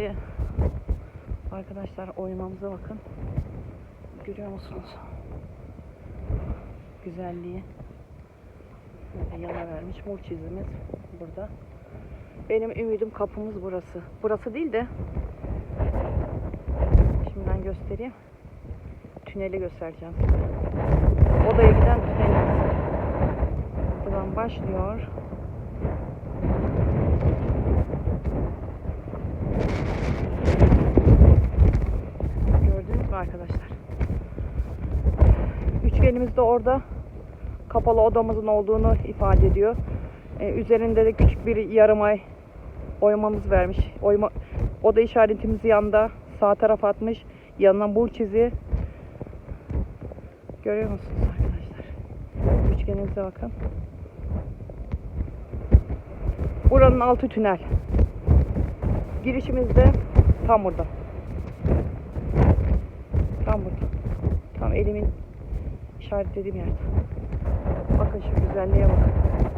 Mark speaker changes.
Speaker 1: Şimdi arkadaşlar oymamıza bakın. Görüyor musunuz? Güzelliği. Böyle yana vermiş. Mur çizimiz burada. Benim ümidim kapımız burası. Burası değil de şimdi ben göstereyim. Tüneli göstereceğim size. Odaya giden tünelimiz. Buradan başlıyor. Arkadaşlar? Üçgenimiz de orada kapalı odamızın olduğunu ifade ediyor. Ee, üzerinde de küçük bir yarım ay oymamız vermiş. Oyma, oda işaretimiz yanda sağ tarafa atmış. Yanına bul çizi. Görüyor musunuz arkadaşlar? Üçgenimize bakın. Buranın altı tünel. Girişimiz de tam burada. Tam burada. Tam elimin işaretlediğim yerde. Bakın şu güzelliğe bakın.